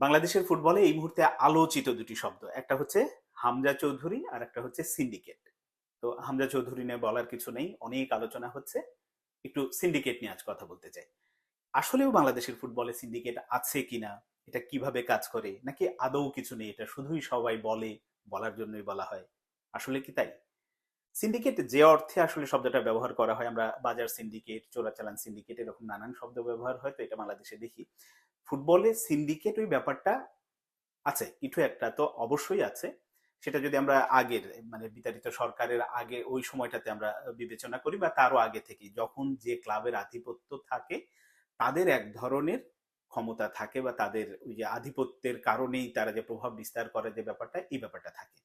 বাংলাদেশের ফুটবলে এই মুহূর্তে আলোচিত দুটি শব্দ, একটা হচ্ছে হামজা চৌধুরী আর একটা হচ্ছে সিন্ডিকেট। তো হামজা চৌধুরী নিয়ে বলার কিছু নেই, অনেক আলোচনা হচ্ছে। একটু সিন্ডিকেট নিয়ে আজ কথা বলতে চাই। আসলেও বাংলাদেশের ফুটবলে সিন্ডিকেট আছে কিনা, এটা কীভাবে কাজ করে, নাকি আদৌ কিছু নেই, এটা শুধুই সবাই বলে, বলার জন্যই বলা হয়? আসলে কি তাই? সিন্ডিকেট যে অর্থে আসলে শব্দটা ব্যবহার করা হয়, আমরা বাজার সিন্ডিকেট, চোরাচালান সিন্ডিকেট, এরকম নানান শব্দ ব্যবহার হয়, তো এটা বাংলাদেশে দেখি। ফুটবলে সিন্ডিকেট ওই ব্যাপারটা আছে, কিছু একটা তো অবশ্যই আছে। সেটা যদি আমরা আগের মানে বিতাড়িত সরকারের আগে ওই সময়টাতে আমরা বিবেচনা করি বা তারও আগে থেকে, যখন যে ক্লাবের আধিপত্য থাকে, তাদের এক ধরনের ক্ষমতা থাকে বা তাদের ওই যে আধিপত্যের কারণেই তারা যে প্রভাব বিস্তার করে যে ব্যাপারটা, এই ব্যাপারটা থাকে।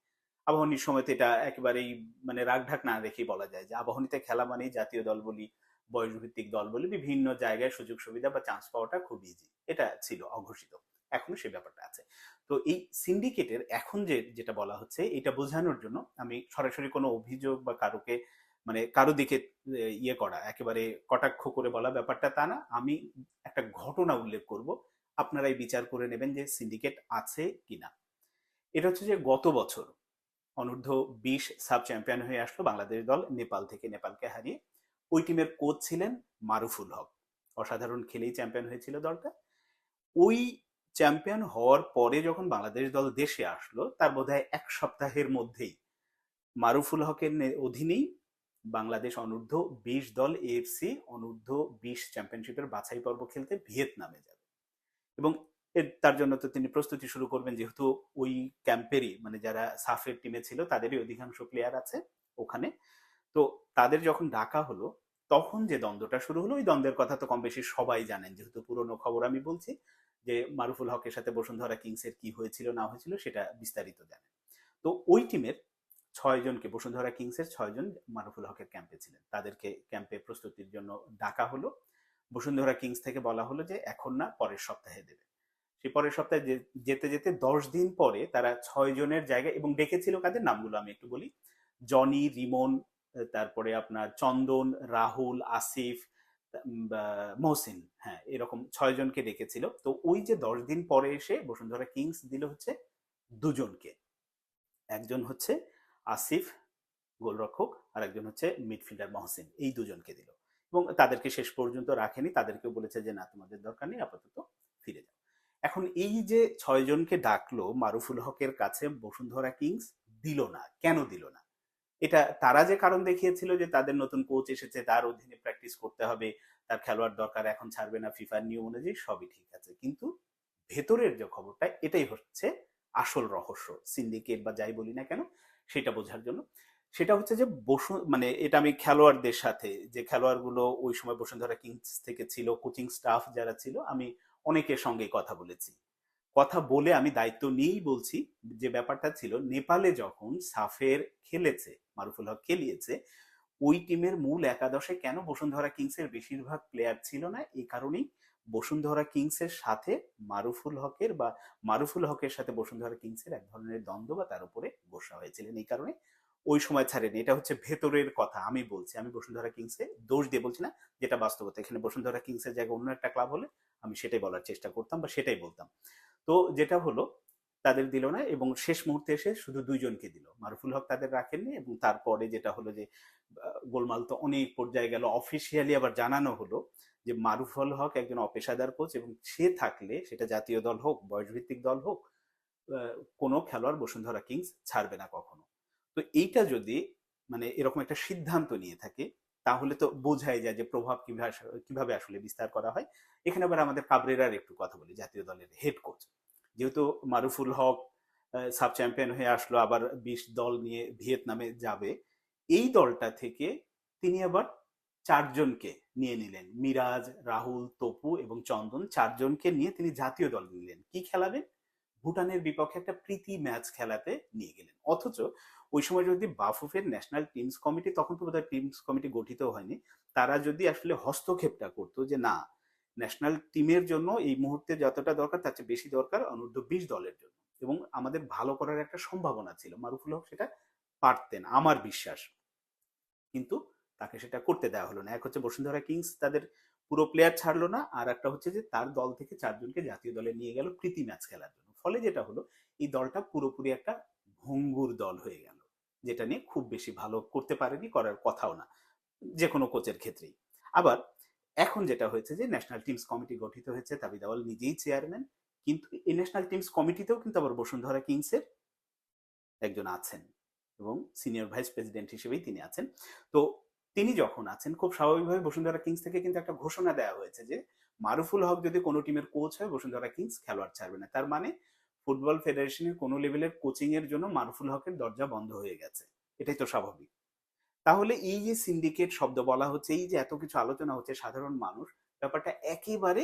আবাহনীর সময় তো এটা একেবারেই মানে রাগঢাক না রেখেই বলা যায় যে, আবাহনীতে খেলা মানেই জাতীয় দল বলি বয়সভিত্তিক দল বলে বিভিন্ন জায়গায় সুযোগ সুবিধা বা চান্স পাওয়াটা খুব ইজি এটা ছিল অঘোষিত। এখনও সে ব্যাপারটা আছে। তো এই সিন্ডিকেটের এখন যে, যেটা বলা হচ্ছে, এটা বোঝানোর জন্য আমি সরাসরি কোনো অভিযোগ বা কারোকে মানে কারও দিকে ইয়ে করা, একেবারে কটাক্ষ করে বলা ব্যাপারটা তা না। আমি একটা ঘটনা উল্লেখ করব। আপনারাই বিচার করে নেবেন যে সিন্ডিকেট আছে কিনা। এটা হচ্ছে যে গত বছর অনূর্ধ্ব বিশ সাব চ্যাম্পিয়ন হয়ে আসলো বাংলাদেশ দল, নেপাল থেকে নেপালকে হারিয়ে। ওই টিমের কোচ ছিলেন মারুফুল হক। অসাধারণ খেলেই চ্যাম্পিয়ন হয়েছিল দলটা। ওই চ্যাম্পিয়ন হওয়ার পরে যখন বাংলাদেশ দল দেশে আসলো, তার বোধহয় এক সপ্তাহের মধ্যেই মারুফুল হকের অধীনেই বাংলাদেশ অনূর্ধ্ব বিশ দল এএফসি অনূর্ধ্ব বিশ চ্যাম্পিয়নশিপের বাছাই পর্ব খেলতে ভিয়েতনামে যাবে। এবং তার জন্য তো তিনি প্রস্তুতি শুরু করবেন, যেহেতু ওই ক্যাম্পেরই মানে যারা সাফের টিমে ছিল, তাদেরই অধিকাংশ প্লেয়ার আছে ওখানে। তো তাদের যখন ডাকা হলো, তখন যে দ্বন্দ্বটা শুরু হলো, ওই দ্বন্দ্বের কথা তো কম বেশি সবাই জানেন। যেহেতু পুরনো খবর আমি বলছি যে, মারুফুল হকের সাথে বসুন্ধরা কিংসের কি হয়েছিল, না হয়েছিল, সেটা বিস্তারিত জানেন। তো ওই টিমের ছয়জনকে বসুন্ধরা কিংসের ছয়জন মারুফুল হকের ক্যাম্পে ছিলেন। তাদেরকে ক্যাম্পে প্রস্তুতির জন্য ডাকা হলো। বসুন্ধরা কিংস থেকে বলা হলো যে, এখন না, পরের সপ্তাহে দেবে। সে পরের সপ্তাহে যেতে যেতে দশ দিন পরে তারা ছয় জনের জায়গায়, এবং ডেকেছিল কাদের? নামগুলো আমি একটু বলি। জনি, রিমন তারপরে আপনার চন্দন, রাহুল, আসিফ মহসিন হ্যাঁ এরকম ছয় জনকে ডেকেছিল। তো ওই যে দশ দিন পরে এসে বসুন্ধরা কিংস দিল হচ্ছে দুজনকে। একজন হচ্ছে আসিফ গোলরক্ষক আর একজন হচ্ছে মিডফিল্ডার মহসিন, এই দুজনকে দিল। এবং তাদেরকে শেষ পর্যন্ত রাখেনি, তাদেরকেও বলেছে যে, না, তোমাদের দরকার নেই, আপাতত ফিরে যাও। এখন এই যে ছয়জনকে ডাকলো, মারুফুল হকের কাছে বসুন্ধরা কিংস দিল না, কেন দিল না? এটা তারা যে কারণ দেখিয়েছিল যে তাদের নতুন কোচ এসেছে, তার অধীনে প্র্যাকটিস করতে হবে, তার খেলোয়াড় দরকার, এখন ছাড়বে না ফিফার নিয়ম অনুযায়ী সবই ঠিক আছে। কিন্তু ভেতরের যে খবরটা, এটাই হচ্ছে আসল রহস্য সিন্ডিকেট বা যাই বলি না কেন, সেটা বোঝার জন্য। সেটা হচ্ছে যে বসু মানে এটা আমি খেলোয়াড়দের সাথে, যে খেলোয়াড়গুলো ওই সময় বসুন্ধরা কিংস থেকে ছিল কোচিং স্টাফ যারা ছিল, আমি অনেকের সঙ্গে কথা বলেছি। কথা বলে আমি দায়িত্ব নিয়েই বলছি, যে ব্যাপারটা ছিল নেপালে যখন সাফের খেলেছে, মারুফুল হক খেলিয়েছে, ওই টিমের মূল একাদশে কেন বসুন্ধরা কিংসের বেশিরভাগ প্লেয়ার ছিল না? এই কারণেই বসুন্ধরা কিংসের সাথে মারুফুল হকের বা মারুফুল হকের সাথে বসুন্ধরা কিংসের এক ধরনের দ্বন্দ্ব বা তার উপরে বসা হয়েছিলেন। এই কারণে ওই সময় ছাড়েনি এটা হচ্ছে ভেতরের কথা, আমি বলছি। আমি বসুন্ধরা কিংসে দোষ দিয়ে বলছি না, যেটা বাস্তবতা। এখানে বসুন্ধরা কিংসের জায়গায় অন্য একটা ক্লাব হলে আমি সেটাই বলার চেষ্টা করতাম বা সেটাই বলতাম। তো যেটা হলো, তাদের দিল না এবং শেষ মুহূর্তে এসে শুধু দুইজনকে দিল। মারুফুল হক তাদের রাখেননি এবং তারপরে যেটা হলো যে গোলমাল তো অনেক পর্যায়ে গেল। অফিসিয়ালি আবার জানানো হলো যে, মারুফুল হক একজন অপেশাদার কোচ এবং সে থাকলে সেটা জাতীয় দল হোক, বয়সভিত্তিক দল হোক কোনো খেলোয়াড় বসুন্ধরা কিংস ছাড়বে না কখনো। তো এইটা যদি মানে এরকম একটা সিদ্ধান্ত নিয়ে থাকে, তাহলে তো বোঝাই যায় যে, প্রভাব কীভাবে কীভাবে আসলে বিস্তার করা হয়। এখানে আবার আমাদের কাবরেরার একটু কথা বলি, জাতীয় দলের হেড কোচ যেহেতু মারুফুল হক সাব চ্যাম্পিয়ন হয়ে আসলো, আবার বিশ দল নিয়ে ভিয়েতনামে যাবে। এই দলটা থেকে তিনি আবার চারজনকে নিয়ে নিলেন। মিরাজ, রাহুল, তপু এবং চন্দন চারজনকে নিয়ে তিনি জাতীয় দল নিলেন। কি খেলাবেন? ভুটানের বিপক্ষে একটা প্রীতি ম্যাচ খেলাতে নিয়ে গেলেন। অথচ ওই সময় যদি বাফুফের ন্যাশনাল টিমস কমিটি, তখন তো বোধহয় টিমস কমিটি গঠিত হয়নি, তারা যদি আসলে হস্তক্ষেপটা করতো যে না ন্যাশনাল টিমের জন্য এই মুহূর্তে যতটা দরকার, তার চেয়ে বেশি দরকার অনূর্ধ্ব বিশ দলের জন্য। এবং আমাদের ভালো করার একটা সম্ভাবনা ছিল। মারুফুল হক সেটা পারতেন, আমার বিশ্বাস। কিন্তু তাকে সেটা করতে দেওয়া হলো না। এক হচ্ছে বসুন্ধরা কিংস তাদের পুরো প্লেয়ার ছাড়লো না, আর একটা হচ্ছে যে তার দল থেকে চারজনকে জাতীয় দলে নিয়ে গেল প্রীতি ম্যাচ খেলার জন্য। ফলে যেটা হলো, এই দলটা পুরোপুরি একটা ভঙ্গুর দল হয়ে গেল, যেটা নিয়ে খুব বেশি ভালো করতে পারেনি, করার কথাও না যে কোনো কোচের ক্ষেত্রেই। আবার এখন যেটা হয়েছে যে ন্যাশনাল টিমস কমিটি গঠিত হয়েছে, তাবিদ আওয়াল নিজেই চেয়ারম্যান কিন্তু এই ন্যাশনাল টিমস কমিটিতেও কিন্তু আবার বসুন্ধরা কিংসের একজন আছেন এবং সিনিয়র ভাইস প্রেসিডেন্ট হিসেবেই তিনি আছেন। তো তিনি যখন আছেন, খুব স্বাভাবিকভাবে বসুন্ধরা কিংস থেকে কিন্তু একটা ঘোষণা দেওয়া হয়েছে যে মারুফুল হক যদি কোনো টিমের কোচ হয়, বসুন্ধরা কিংস খেলোয়াড় ছাড়বে না। তার মানে ফুটবল ফেডারেশনের কোনো লেভেলের কোচিং এর জন্য মারুফুল হকের দরজা বন্ধ হয়ে গেছে। এটাই তো স্বাভাবিক। তাহলে এই যে সিন্ডিকেট শব্দ বলা হচ্ছে, এই যে এত কিছু আলোচনা হচ্ছে সাধারণ মানুষ, ব্যাপারটা একেবারে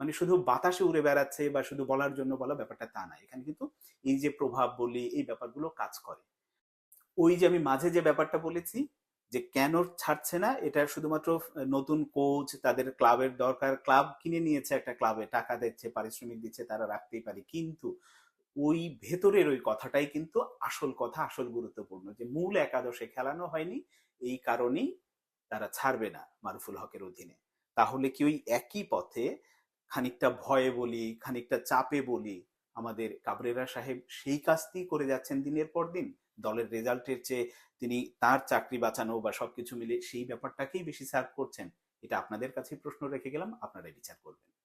মানে শুধু বাতাসে উড়ে বেড়াচ্ছে বা শুধু বলার জন্য বলা ব্যাপারটা তা না। এখানে কিন্তু এই যে প্রভাব বলি, এই ব্যাপারগুলো কাজ করে। ওই যে আমি মাঝে যে ব্যাপারটা বলেছি, যে কেন ছাড়ছে না, এটা শুধুমাত্র নতুন কোচ তাদের ক্লাবের দরকার। ক্লাব কিনে নিয়েছে একটা ক্লাবে টাকা দিচ্ছে, পারিশ্রমিক দিচ্ছে, তারা রাখতেই পারে। কিন্তু ওই ভেতরের ওই কথাটাই কিন্তু আসল কথা, আসল গুরুত্বপূর্ণ যে মূল একাদশে খেলানো হয়নি, এই কারণেই তারা ছাড়বে না মারুফুল হকের অধীনে। তাহলে কি ওই একই পথে খানিকটা ভয়ে বলি, খানিকটা চাপে বলি আমাদের কাবরেরা সাহেব সেই কাজটি করে যাচ্ছেন দিনের পর দিন? দলের রেজাল্টের চেয়ে তিনি তার চাকরি বাঁচানো বা সবকিছু মিলে সেই ব্যাপারটাকেই বেশি সার্ভ করছেন? এটা আপনাদের কাছে প্রশ্ন রেখে গেলাম, আপনারাই বিচার করবেন।